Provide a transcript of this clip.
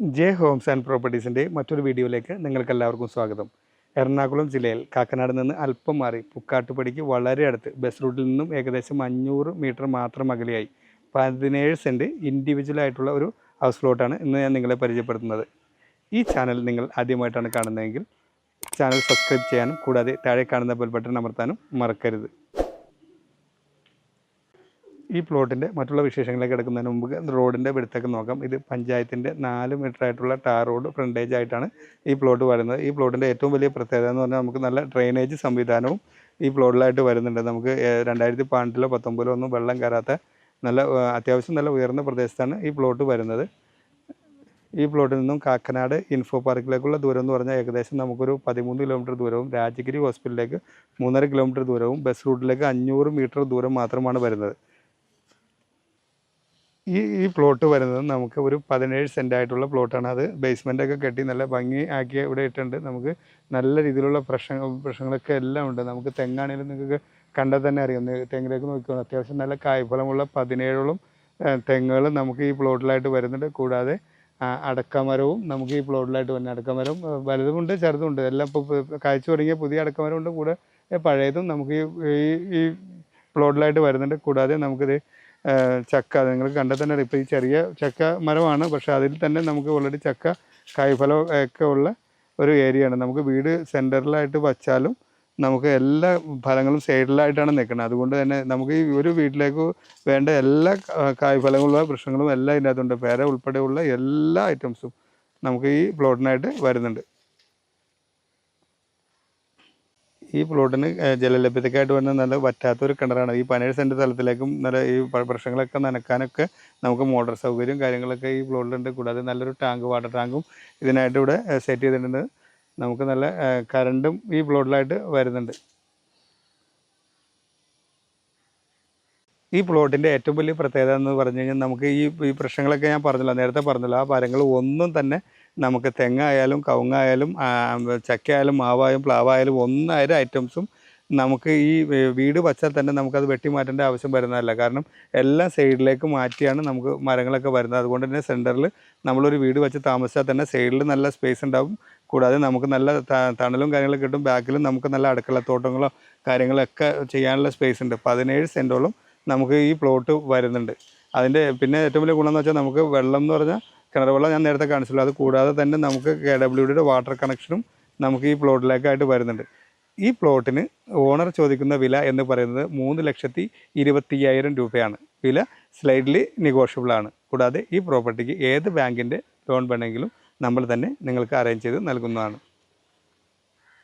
J Holmes and പ്രോപ്പർട്ടീസിന്റെ മറ്റൊരു വീഡിയോയിലേക്ക് നിങ്ങൾക്ക് എല്ലാവർക്കും സ്വാഗതം. എറണാകുളം ജില്ലയിൽ കാക്കനാട് നിന്ന് അല്പം മാറി പുക്കാട്ടുപടിക്ക് വളരെ അടുത്ത് ബസ് റൂട്ടിൽ നിന്നും ഏകദേശം അഞ്ഞൂറ് മീറ്റർ മാത്രം അകലെയായി പതിനേഴ് സെന്റ് ഇൻഡിവിജ്വൽ ആയിട്ടുള്ള ഒരു ഹൗസ് പ്ലോട്ടാണ് ഇന്ന് ഞാൻ നിങ്ങളെ പരിചയപ്പെടുത്തുന്നത്. ഈ ചാനൽ നിങ്ങൾ ആദ്യമായിട്ടാണ് കാണുന്നതെങ്കിൽ ചാനൽ സബ്സ്ക്രൈബ് ചെയ്യാനും കൂടാതെ താഴെ കാണുന്ന ബെൽ ബട്ടൺ അമർത്താനും മറക്കരുത്. ഈ പ്ലോട്ടിന്റെ മറ്റുള്ള വിശേഷങ്ങളിലേക്ക് കിടക്കുന്നതിന് മുമ്പ് റോഡിന്റെ വെടുത്തൊക്കെ നോക്കാം. ഇത് പഞ്ചായത്തിന്റെ നാല് മീറ്റർ ആയിട്ടുള്ള ടാർ റോഡ് ഫ്രണ്ടേജ് ആയിട്ടാണ് ഈ പ്ലോട്ട് വരുന്നത്. ഈ പ്ലോട്ടിന്റെ ഏറ്റവും വലിയ പ്രത്യേകത എന്ന് പറഞ്ഞാൽ നമുക്ക് നല്ല ഡ്രെയിനേജ് സംവിധാനവും ഈ പ്ലോട്ടിലായിട്ട് വരുന്നുണ്ട്. നമുക്ക് രണ്ടായിരത്തി പതിനെട്ടിലോ പത്തൊമ്പതിലോ ഒന്നും വെള്ളം കയറാത്ത നല്ല അത്യാവശ്യം നല്ല ഉയർന്ന പ്രദേശത്താണ് ഈ പ്ലോട്ട് വരുന്നത്. ഈ പ്ലോട്ടിൽ നിന്നും കാക്കനാട് ഇൻഫോ പാർക്കിലേക്കുള്ള ദൂരം എന്ന് പറഞ്ഞാൽ ഏകദേശം നമുക്കൊരു പതിമൂന്ന് കിലോമീറ്റർ ദൂരവും രാജഗിരി ഹോസ്പിറ്റലിലേക്ക് മൂന്നര കിലോമീറ്റർ ദൂരവും ബസ് റൂട്ടിലേക്ക് അഞ്ഞൂറ് മീറ്റർ ദൂരം മാത്രമാണ് വരുന്നത്. ഈ ഈ പ്ലോട്ട് വരുന്നത് നമുക്ക് ഒരു പതിനേഴ് സെന്റ് ആയിട്ടുള്ള പ്ലോട്ടാണ് അത് ഒക്കെ കെട്ടി നല്ല ഭംഗി ആക്കി ഇവിടെ ഇട്ടുണ്ട് നമുക്ക് നല്ല രീതിയിലുള്ള പ്രശ്നങ്ങൾ പ്രശ്നങ്ങളൊക്കെ എല്ലാം ഉണ്ട്. നമുക്ക് തെങ്ങാണെങ്കിലും നിങ്ങൾക്ക് കണ്ടാൽ തന്നെ അറിയാം. തെങ്ങിലേക്ക് നോക്കിയാൽ അത്യാവശ്യം നല്ല കായ്ഫലമുള്ള പതിനേഴോളം തെങ്ങുകൾ നമുക്ക് ഈ പ്ലോട്ടിലായിട്ട് വരുന്നുണ്ട്. കൂടാതെ അടക്കമരവും നമുക്ക് ഈ പ്ലോട്ടിലായിട്ട് വരുന്നത് അടക്കമരം വലുതുമുണ്ട് ചെറുതുമുണ്ട് എല്ലാം ഇപ്പോൾ കായ്ച്ചു തുടങ്ങിയ പുതിയ അടക്കമരമുണ്ട്. കൂടെ പഴയതും നമുക്ക് ഈ ഈ- പ്ലോട്ടിലായിട്ട് വരുന്നുണ്ട്. കൂടാതെ നമുക്കിത് ചക്ക. നിങ്ങൾ കണ്ടാൽ തന്നെ. ഇപ്പോൾ ഈ ചെറിയ ചക്ക മരമാണ്. പക്ഷെ അതിൽ തന്നെ നമുക്ക് ഓൾറെഡി ചക്ക കായ്ഫലം ഒക്കെ ഉള്ള ഒരു ഏരിയയാണ് നമുക്ക് വീട് സെന്ററിലായിട്ട് വച്ചാലും നമുക്ക് എല്ലാ ഫലങ്ങളും സൈഡിലായിട്ടാണ് നിൽക്കുന്നത്. അതുകൊണ്ട് തന്നെ നമുക്ക് ഈ ഒരു വീട്ടിലേക്ക് വേണ്ട എല്ലാ കായ്ഫലങ്ങളും വൃക്ഷങ്ങളും എല്ലാം ഇതിനകത്തുണ്ട്. പേര ഉൾപ്പെടെയുള്ള എല്ലാ ഐറ്റംസും നമുക്ക് ഈ പ്ലോട്ടിനായിട്ട് വരുന്നുണ്ട്. ഈ പ്ലോട്ടിന് ജലലഭ്യതയ്ക്കായിട്ട് വരുന്ന നല്ല വറ്റാത്തൊരു കിണറാണ്. ഈ പതിനേഴ് സെന്റ് സ്ഥലത്തിലേക്കും നല്ല ഈ പ്രശ്നങ്ങളൊക്കെ നനക്കാനൊക്കെ നമുക്ക് മോട്ടോർ സൗകര്യവും കാര്യങ്ങളൊക്കെ ഈ പ്ലോട്ടിലുണ്ട് കൂടാതെ നല്ലൊരു ടാങ്ക് വാട്ടർ ടാങ്കും ഇതിനായിട്ട് ഇവിടെ സെറ്റ് ചെയ്തിട്ടുണ്ട്. നമുക്ക് നല്ല കറണ്ടും ഈ പ്ലോട്ടിലായിട്ട് വരുന്നുണ്ട്. ഈ പ്ലോട്ടിന്റെ ഏറ്റവും വലിയ പ്രത്യേകത എന്ന് പറഞ്ഞു കഴിഞ്ഞാൽ നമുക്ക് ഈ ഈ പ്രശ്നങ്ങളൊക്കെ ഞാൻ പറഞ്ഞല്ലോ നേരത്തെ പറഞ്ഞല്ലോ ആ മരങ്ങൾ ഒന്നും തന്നെ നമുക്ക് തെങ്ങായാലും കവുങ്ങായാലും ചക്കയായാലും മാവായാലും പ്ലാവായാലും ഒന്നായാലും ഐറ്റംസും നമുക്ക് ഈ വീട് വച്ചാൽ തന്നെ നമുക്കത് വെട്ടി മാറ്റേണ്ട ആവശ്യം വരുന്നതല്ല. കാരണം എല്ലാ സൈഡിലേക്ക് മാറ്റിയാണ് നമുക്ക് മരങ്ങളൊക്കെ വരുന്നത്. അതുകൊണ്ട് തന്നെ സെന്ററിൽ നമ്മളൊരു വീട് വെച്ച് താമസിച്ചാൽ തന്നെ സൈഡിൽ നല്ല സ്പേസ് ഉണ്ടാവും. കൂടാതെ നമുക്ക് നല്ല തണലും കാര്യങ്ങളൊക്കെ കിട്ടും. ബാക്കിലും നമുക്ക് നല്ല അടുക്കളത്തോട്ടങ്ങളോ കാര്യങ്ങളൊക്കെ ചെയ്യാനുള്ള സ്പേസ് ഉണ്ട്. പതിനേഴ് സെന്റോളം നമുക്ക് ഈ പ്ലോട്ട് വരുന്നുണ്ട്. അതിന്റെ പിന്നെ ഏറ്റവും വലിയ ഗുണം വെച്ചാൽ നമുക്ക് വെള്ളം എന്ന് പറഞ്ഞാൽ കിണർ വെള്ളം ഞാൻ നേരത്തെ കാണിച്ചല്ലോ. അത് കൂടാതെ തന്നെ നമുക്ക് കെ ഡബ്ല്യു ഡിയുടെ വാട്ടർ കണക്ഷനും നമുക്ക് ഈ പ്ലോട്ടിലേക്കായിട്ട് വരുന്നുണ്ട്. ഈ പ്ലോട്ടിന് ഓണർ ചോദിക്കുന്ന വില എന്ന് പറയുന്നത് മൂന്ന് ലക്ഷത്തി ഇരുപത്തിയ്യായിരം രൂപയാണ്. വില സ്ലൈഡ്ലി നെഗോഷ്യബിളാണ് കൂടാതെ ഈ പ്രോപ്പർട്ടിക്ക് ഏത് ബാങ്കിന്റെ ലോൺ വേണമെങ്കിലും നമ്മൾ തന്നെ നിങ്ങൾക്ക് അറേഞ്ച് ചെയ്ത് നൽകുന്നതാണ്.